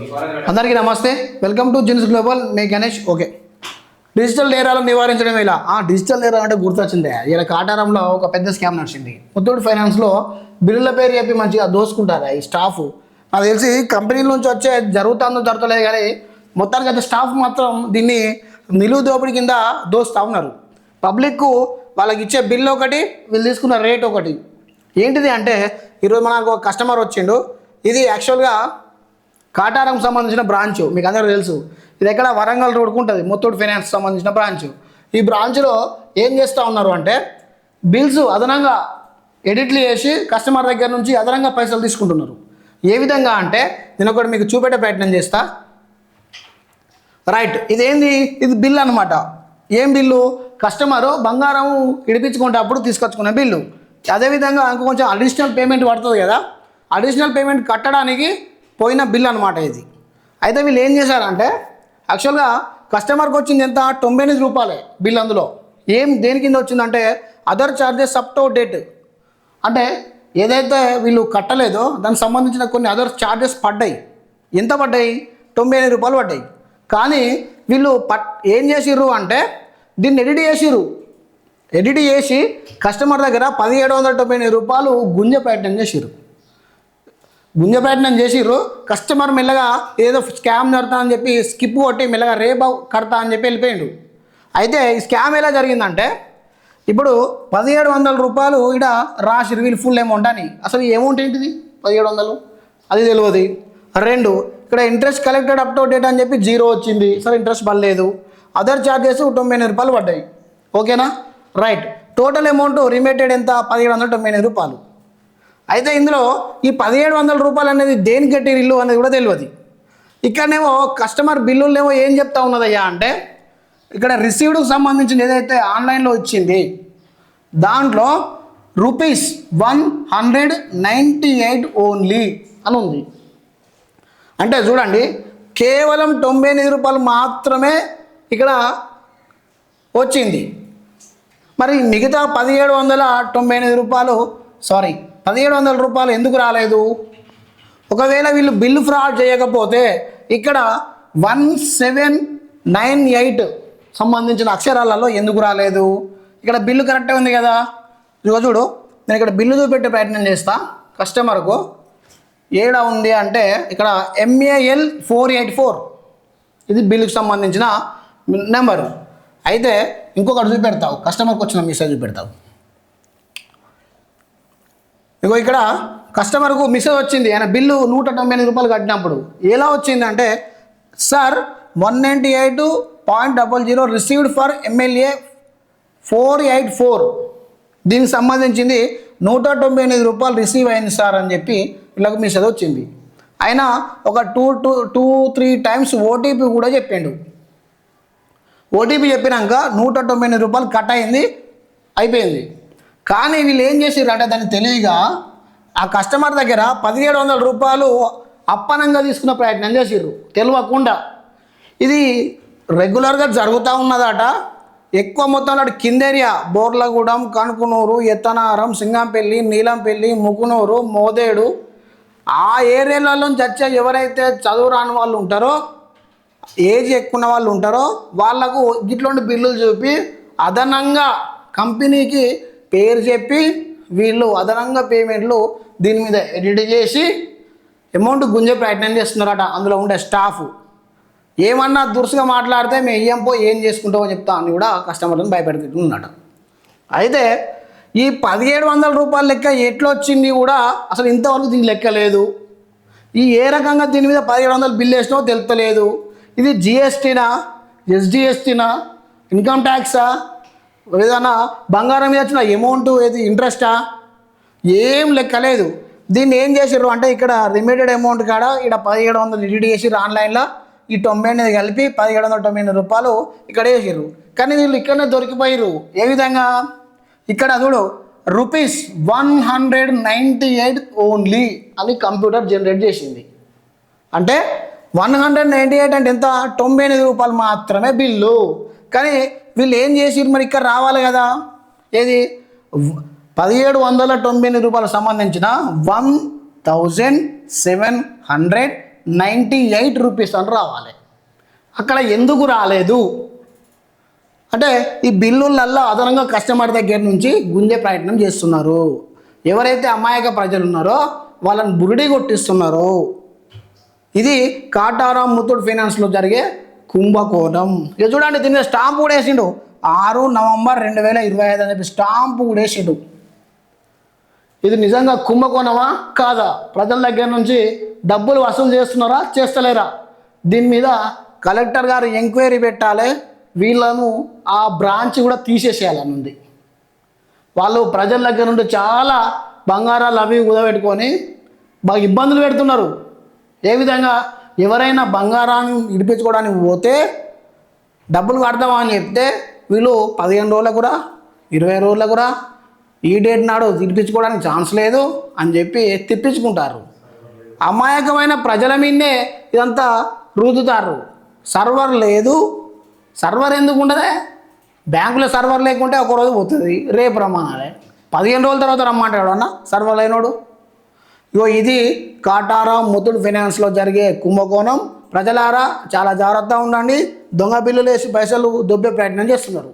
అందరికీ నమస్తే. Welcome to Jins global మే గణేష్. ఓకే డిజిటల్ నేరాలను నివారించడం ఇలా డిజిటల్ నేరాలు అంటే గుర్తొచ్చిందే. ఇలా కాటారంలో ఒక పెద్ద స్కామ్ నడిచింది. ముత్తూట్ ఫైనాన్స్లో బిల్లుల పేరు చెప్పి మంచిగా దోసుకుంటారు ఈ స్టాఫ్ నాకు తెలిసి కంపెనీల నుంచి వచ్చే జరుగుతుందో జరుగుతలేదు కానీ మొత్తానికి అయితే స్టాఫ్ మాత్రం దీన్ని నిలువు దోపిడి కింద దోస్తూ ఉన్నారు. పబ్లిక్కు వాళ్ళకి ఇచ్చే బిల్లు ఒకటి వీళ్ళు తీసుకున్న రేట్ ఒకటి. ఏంటిది అంటే ఈరోజు మనకు ఒక కస్టమర్ వచ్చిండు. ఇది యాక్చువల్గా కాటారం సంబంధించిన బ్రాంచ్ మీకు అందరూ తెలుసు. ఇది ఎక్కడ? వరంగల్ రోడ్కు ఉంటుంది. ముత్తూట్ ఫైనాన్స్ సంబంధించిన బ్రాంచ్. ఈ బ్రాంచ్లో ఏం చేస్తూ ఉన్నారు అంటే బిల్స్ అదనంగా ఎడిట్లు చేసి కస్టమర్ దగ్గర నుంచి అదనంగా పైసలు తీసుకుంటున్నారు. ఏ విధంగా అంటే నేను ఒకటి మీకు చూపెట్టే ప్రయత్నం చేస్తా. రైట్ ఇదేంది? ఇది బిల్ అనమాట ఏం బిల్లు? కస్టమరు బంగారం ఇడిపించుకునేటప్పుడు తీసుకొచ్చుకునే బిల్లు. అదేవిధంగా ఇంకో కొంచెం అడిషనల్ పేమెంట్ పడుతుంది కదా. అడిషనల్ పేమెంట్ కట్టడానికి పోయిన బిల్ అనమాట ఇది. అయితే వీళ్ళు ఏం చేశారంటే యాక్చువల్గా కస్టమర్కి వచ్చింది ఎంత? తొంభై ఎనిమిది రూపాయలే బిల్ అందులో. ఏం దేని కింద వచ్చిందంటే other charges up to date అంటే ఏదైతే వీళ్ళు కట్టలేదో దానికి సంబంధించిన కొన్ని అదర్ ఛార్జెస్ పడ్డాయి. ఎంత పడ్డాయి? తొంభై ఎనిమిది రూపాయలు పడ్డాయి. కానీ వీళ్ళు పట్ ఏం చేసిర్రు అంటే దీన్ని ఎడిట్ చేసిర్రు. ఎడిట్ చేసి కస్టమర్ దగ్గర పదిహేడు వందల తొంభై ఎనిమిది రూపాయలు గుంజ ప్రయత్నం చేసిర్రు. గుంజ ప్రయత్నం చేసిర్రు. కస్టమర్ మెల్లగా ఏదో స్కామ్ జరుగుతా అని చెప్పి స్కిప్ కొట్టి మెల్లగా రేపు కడతా అని చెప్పి వెళ్ళిపోయిండు. అయితే ఈ స్కామ్ ఎలా జరిగిందంటే ఇప్పుడు పదిహేడు వందల రూపాయలు ఇక్కడ రాసిరు వీళ్ళు ఫుల్ అమౌంట్ అని. అసలు అమౌంట్ ఏంటిది? పదిహేడు వందలు? అది తెలియదు రెండు ఇక్కడ interest collected up to date అని చెప్పి జీరో వచ్చింది. సరే ఇంట్రెస్ట్ పడలేదు. అదర్ ఛార్జెస్ తొంభై ఎనిమిది రూపాయలు పడ్డాయి. ఓకేనా? రైట్. టోటల్ అమౌంట్ రిమేటెడ్ ఎంత? పదిహేడు వందల తొంభై ఎనిమిది రూపాయలు. అయితే ఇందులో ఈ పదిహేడు వందల రూపాయలు అనేది దేనికి కట్టిన ఇల్లు అనేది కూడా తెలియదు. ఇక్కడనేమో కస్టమర్ బిల్లులేమో ఏం చెప్తా ఉన్నదయ్యా అంటే ఇక్కడ రిసీవ్డ్కి సంబంధించిన ఏదైతే ఆన్లైన్లో వచ్చింది దాంట్లో rupees one hundred ninety eight only అని ఉంది. అంటే చూడండి కేవలం తొంభై ఎనిమిది రూపాయలు మాత్రమే ఇక్కడ వచ్చింది. మరి మిగతా పదిహేడు వందల తొంభై ఎనిమిది రూపాయలు సారీ పదిహేడు వందల రూపాయలు ఎందుకు రాలేదు? ఒకవేళ వీళ్ళు బిల్లు ఫ్రాడ్ చేయకపోతే ఇక్కడ వన్ సెవెన్ నైన్ ఎయిట్ సంబంధించిన అక్షరాలలో ఎందుకు రాలేదు? ఇక్కడ బిల్లు కరెక్టే ఉంది కదా? ఇదిగో చూడు నేను ఇక్కడ బిల్లు చూపెట్టే ప్రయత్నం చేస్తా. కస్టమర్కు ఏడ ఉంది అంటే ఇక్కడ ఎంఏఎల్ ఫోర్ ఎయిట్ ఫోర్ ఇది బిల్లుకి సంబంధించిన నెంబరు. అయితే ఇంకొకటి చూపెడతావు కస్టమర్కి వచ్చిన మెసేజ్ చూపెడతావు. ఇగో ఇక్కడ కస్టమర్కు మిసేజ్ వచ్చింది. ఆయన బిల్లు నూట తొంభై ఎనిమిది రూపాయలు కట్టినప్పుడు. ఎలా వచ్చింది అంటే sir one ninety eight point double zero received for MLA four eight four. దీనికి సంబంధించింది నూట తొంభై ఎనిమిది రూపాయలు రిసీవ్ అయింది సార్ అని చెప్పి వీళ్ళకి మెసేజ్ వచ్చింది. ఆయన ఒక two two two three times OTP కూడా చెప్పిండు. ఓటీపీ చెప్పినాక నూట తొంభై ఎనిమిది రూపాయలు కట్ అయింది అయిపోయింది. కానీ వీళ్ళు ఏం చేసారు అంటే దాన్ని తెలియగా ఆ కస్టమర్ దగ్గర పదిహేడు వందల రూపాయలు అప్పనంగా తీసుకున్న ప్రయత్నం చేసిర్రు. తెలియకుండా. ఇది రెగ్యులర్గా జరుగుతూ ఉన్నదట. ఎక్కువ మొత్తంలో అటు కింద ఏరియా బోర్లగూడెం కణుకునూరు ఎత్తనారం సింగంపల్లి నీలంపల్లి ముకునూరు మోదేడు ఆ ఏరియాలలో చచ్చే ఎవరైతే చదువు రాని వాళ్ళు ఉంటారో ఏజ్ ఎక్కువ ఉన్న వాళ్ళు ఉంటారో వాళ్ళకు ఇట్లాంటి బిల్లులు చూపి అదనంగా కంపెనీకి పేరు చెప్పి వీళ్ళు అదనంగా పేమెంట్లు దీని మీద ఎడిట్ చేసి అమౌంట్ గుంజే ప్రయత్నం చేస్తున్నారట. అందులో ఉండే స్టాఫ్. ఏమన్నా దురుసుగా మాట్లాడితే మేము ఏం ఏం చేసుకుంటామో చెప్తా అని కూడా కస్టమర్లను భయపెడుతున్నాడు అయితే ఈ పదిహేడు వందల రూపాయల లెక్క ఎట్లొచ్చింది కూడా అసలు ఇంతవరకు దీని లెక్క లేదు. ఈ ఏ రకంగా దీని మీద పదిహేడు వందలు బిల్ వేసినో తెలుస్తలేదు ఇది జిఎస్టీనా ఎస్డిఎస్టీనా ఇన్కమ్ ట్యాక్సా ఏదైనా బంగారం మీద వచ్చిన అమౌంట్ ఏది? ఇంట్రెస్టా ఏం లెక్క లేదు. దీన్ని ఏం చేసారు అంటే ఇక్కడ రిమిటెడ్ అమౌంట్ కాడ ఇక్కడ పదిహేడు వందలు ఎడిట్ చేసిర్రు ఆన్లైన్లో ఈ తొంభై ఎనిమిది కలిపి పదిహేడు వందల తొంభై ఎనిమిది రూపాయలు ఇక్కడ వేసారు కానీ వీళ్ళు ఇక్కడనే దొరికిపోయారు ఏ విధంగా? ఇక్కడ చూడు rupees one hundred ninety eight only అని కంప్యూటర్ జనరేట్ చేసింది. అంటే వన్ హండ్రెడ్ నైంటీ ఎయిట్ అంటే ఎంత? తొంభై ఎనిమిది రూపాయలు మాత్రమే బిల్లు. కానీ వీళ్ళు ఏం చేసిరు మరి ఇక్కడ రావాలి కదా? ఏది? పదిహేడు వందల తొంభై ఎనిమిది రూపాయలకు సంబంధించిన one thousand seven hundred ninety eight rupees అని రావాలి. అక్కడ ఎందుకు రాలేదు? అంటే ఈ బిల్లులల్లో అదనంగా కస్టమర్ దగ్గర నుంచి గుంజే ప్రయత్నం చేస్తున్నారు. ఎవరైతే అమాయక ప్రజలు ఉన్నారో వాళ్ళని బురిడి కొట్టిస్తున్నారో. ఇది కాటారాం ముత్తూట్ ఫైనాన్స్లో జరిగే కుంభకోణం. ఇక చూడండి దీని మీద స్టాంప్ కూడా వేసిండు. ఆరు నవంబర్ రెండు వేల ఇరవై ఐదు అని చెప్పి స్టాంప్ కూడా వేసిండు. ఇది నిజంగా కుంభకోణమా? కాదా? ప్రజల దగ్గర నుంచి డబ్బులు వసూలు చేస్తున్నారా? చేస్తలేరా? దీని మీద కలెక్టర్ గారు ఎంక్వైరీ పెట్టాలి. వీళ్ళను ఆ బ్రాంచ్ కూడా తీసేసేయాలని ఉంది వాళ్ళు ప్రజల దగ్గర నుండి చాలా బంగారాలు అవి కుదబెట్టుకొని బాగా ఇబ్బందులు పెడుతున్నారు. ఏ విధంగా ఎవరైనా బంగారాన్ని ఇడిపించుకోవడానికి పోతే డబ్బులు కడతామా అని చెప్తే వీళ్ళు పదిహేను రోజులకు కూడా ఇరవై రోజులకు కూడా ఈ డేట్ నాడు తిప్పించుకోవడానికి ఛాన్స్ లేదు అని చెప్పి తిప్పించుకుంటారు. అమాయకమైన ప్రజల మీదే ఇదంతా రుద్దుతారు. సర్వర్ లేదు. సర్వర్ ఎందుకు ఉండదే? బ్యాంకులో సర్వర్ లేకుంటే ఒక రోజు పోతుంది. రేపు రమ్మనాలి పదిహేను రోజుల తర్వాత రమ్మంటాడు అన్న సర్వర్ లేనోడు. ఇగో ఇది కాటారా ముతుడు ఫైనాన్స్లో జరిగే కుంభకోణం. ప్రజలారా చాలా జాగ్రత్తగా ఉండండి. దొంగ బిల్లులు వేసి పైసలు దొబ్బే ప్రయత్నం చేస్తున్నారు.